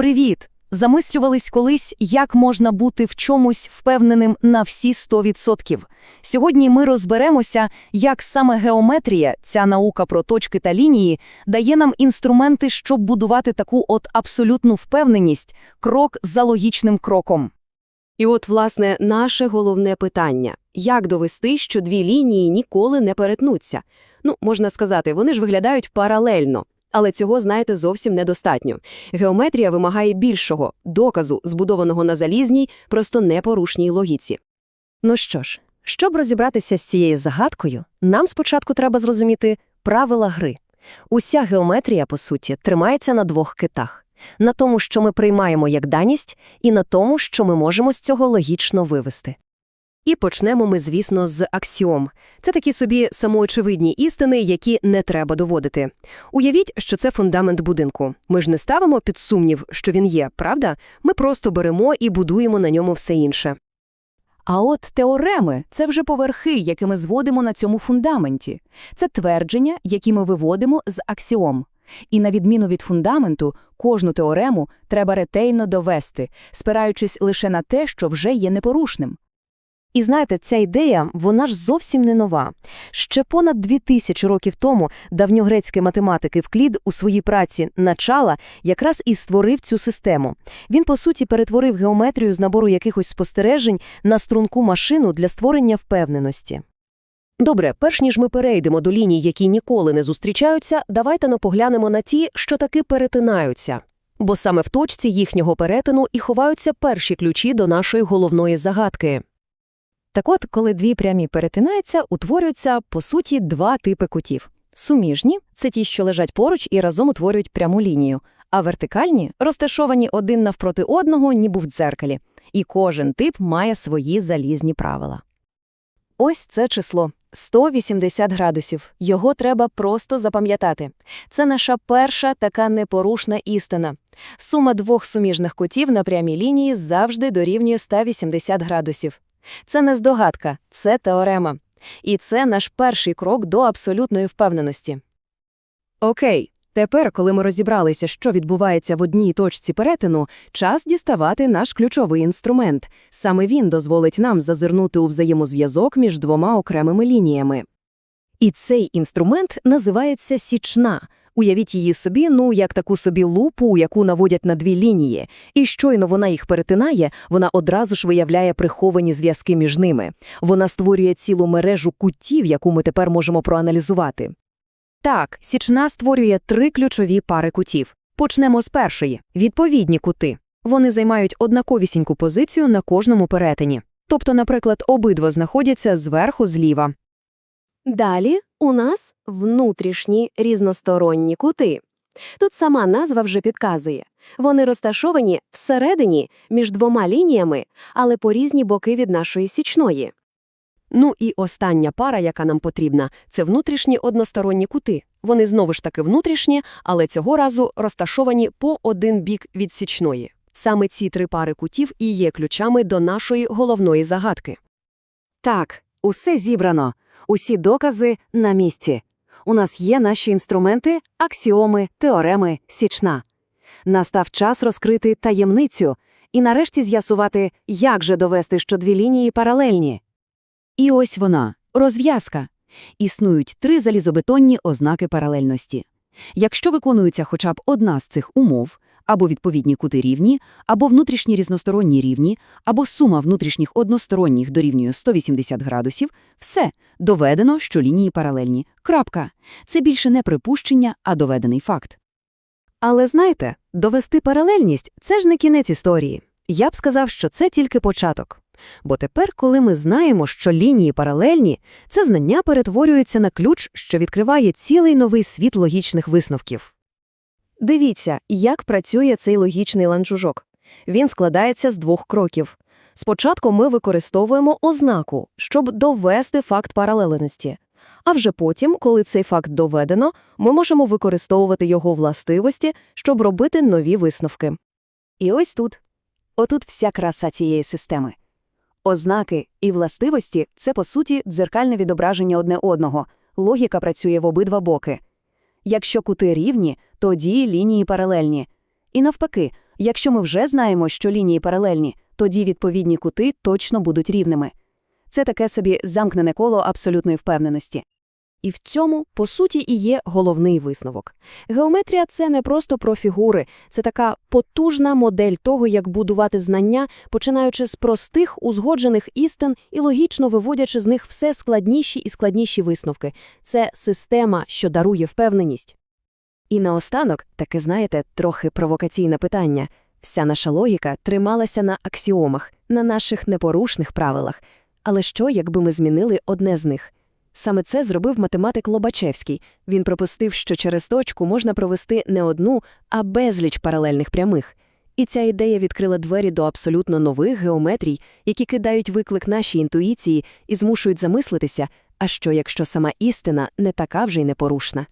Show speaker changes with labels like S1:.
S1: Привіт! Замислювались колись, як можна бути в чомусь впевненим на всі 100%. Сьогодні ми розберемося, як саме геометрія, ця наука про точки та лінії, дає нам інструменти, щоб будувати таку от абсолютну впевненість, крок за логічним кроком.
S2: І от, власне, наше головне питання – як довести, що дві лінії ніколи не перетнуться? Ну, можна сказати, вони ж виглядають паралельно. Але цього, знаєте, зовсім недостатньо. Геометрія вимагає більшого – доказу, збудованого на залізній, просто непорушній логіці.
S3: Ну що ж, щоб розібратися з цією загадкою, нам спочатку треба зрозуміти правила гри. Уся геометрія, по суті, тримається на двох китах. На тому, що ми приймаємо як даність, і на тому, що ми можемо з цього логічно вивести.
S2: І почнемо ми, звісно, з аксіом. Це такі собі самоочевидні істини, які не треба доводити. Уявіть, що це фундамент будинку. Ми ж не ставимо під сумнів, що він є, правда? Ми просто беремо і будуємо на ньому все інше.
S1: А от теореми – це вже поверхи, які ми зводимо на цьому фундаменті. Це твердження, які ми виводимо з аксіом. І на відміну від фундаменту, кожну теорему треба ретельно довести, спираючись лише на те, що вже є непорушним.
S3: І знаєте, ця ідея, вона ж зовсім не нова. Ще понад дві тисячі років тому давньогрецький математик Евклід у своїй праці «Начала» якраз і створив цю систему. Він, по суті, перетворив геометрію з набору якихось спостережень на струнку машину для створення впевненості.
S2: Добре, перш ніж ми перейдемо до ліній, які ніколи не зустрічаються, давайте но поглянемо на ті, що таки перетинаються. Бо саме в точці їхнього перетину і ховаються перші ключі до нашої головної загадки.
S3: Так от, коли дві прямі перетинаються, утворюються, по суті, два типи кутів. Суміжні – це ті, що лежать поруч і разом утворюють пряму лінію, а вертикальні – розташовані один навпроти одного, ніби в дзеркалі. І кожен тип має свої залізні правила. Ось це число – 180 градусів. Його треба просто запам'ятати. Це наша перша така непорушна істина. Сума двох суміжних кутів на прямій лінії завжди дорівнює 180 градусів. Це не здогадка, це теорема. І це наш перший крок до абсолютної впевненості.
S2: Окей, тепер, коли ми розібралися, що відбувається в одній точці перетину, час діставати наш ключовий інструмент. Саме він дозволить нам зазирнути у взаємозв'язок між двома окремими лініями. І цей інструмент називається січна. Уявіть її собі, ну, як таку собі лупу, яку наводять на дві лінії, і щойно вона їх перетинає, вона одразу ж виявляє приховані зв'язки між ними. Вона створює цілу мережу кутів, яку ми тепер можемо проаналізувати. Так, січна створює три ключові пари кутів. Почнемо з першої – відповідні кути. Вони займають однаковісіньку позицію на кожному перетині. Тобто, наприклад, обидва знаходяться зверху зліва. Далі у нас внутрішні різносторонні кути. Тут сама назва вже підказує. Вони розташовані всередині між двома лініями, але по різні боки від нашої січної. Ну і остання пара, яка нам потрібна, це внутрішні односторонні кути. Вони знову ж таки внутрішні, але цього разу розташовані по один бік від січної. Саме ці три пари кутів і є ключами до нашої головної загадки. Так, усе зібрано. Усі докази на місці. У нас є наші інструменти, аксіоми, теореми, січна. Настав час розкрити таємницю і нарешті з'ясувати, як же довести, що дві лінії паралельні. І ось вона розв'язка. Існують три залізобетонні ознаки паралельності. Якщо виконується хоча б одна з цих умов, або відповідні кути рівні, або внутрішні різносторонні рівні, або сума внутрішніх односторонніх дорівнює 180 градусів, все, доведено, що лінії паралельні. Крапка. Це більше не припущення, а доведений факт. Але знаєте, довести паралельність – це ж не кінець історії. Я б сказав, що це тільки початок. Бо тепер, коли ми знаємо, що лінії паралельні, це знання перетворюється на ключ, що відкриває цілий новий світ логічних висновків. Дивіться, як працює цей логічний ланцюжок. Він складається з двох кроків. Спочатку ми використовуємо ознаку, щоб довести факт паралельності. А вже потім, коли цей факт доведено, ми можемо використовувати його властивості, щоб робити нові висновки. І ось тут. Отут вся краса цієї системи. Ознаки і властивості – це, по суті, дзеркальне відображення одне одного. Логіка працює в обидва боки. Якщо кути рівні, тоді лінії паралельні. І навпаки,
S1: Якщо ми вже знаємо, що лінії паралельні, тоді відповідні кути точно будуть рівними. Це таке собі замкнене коло абсолютної впевненості.
S2: І в цьому, по суті, і є головний висновок. Геометрія – це не просто про фігури, це така потужна модель того, як будувати знання, починаючи з простих, узгоджених істин і логічно виводячи з них все складніші і складніші висновки. Це система, що дарує впевненість. І наостанок, таке, знаєте, трохи провокаційне питання. Вся наша логіка трималася на аксіомах, на наших непорушних правилах. Але що, якби ми змінили одне з них? Саме це зробив математик Лобачевський. Він пропустив, що через точку можна провести не одну, а безліч паралельних прямих. І ця ідея відкрила двері до абсолютно нових геометрій, які кидають виклик нашій інтуїції і змушують замислитися, а що якщо сама істина не така вже й непорушна.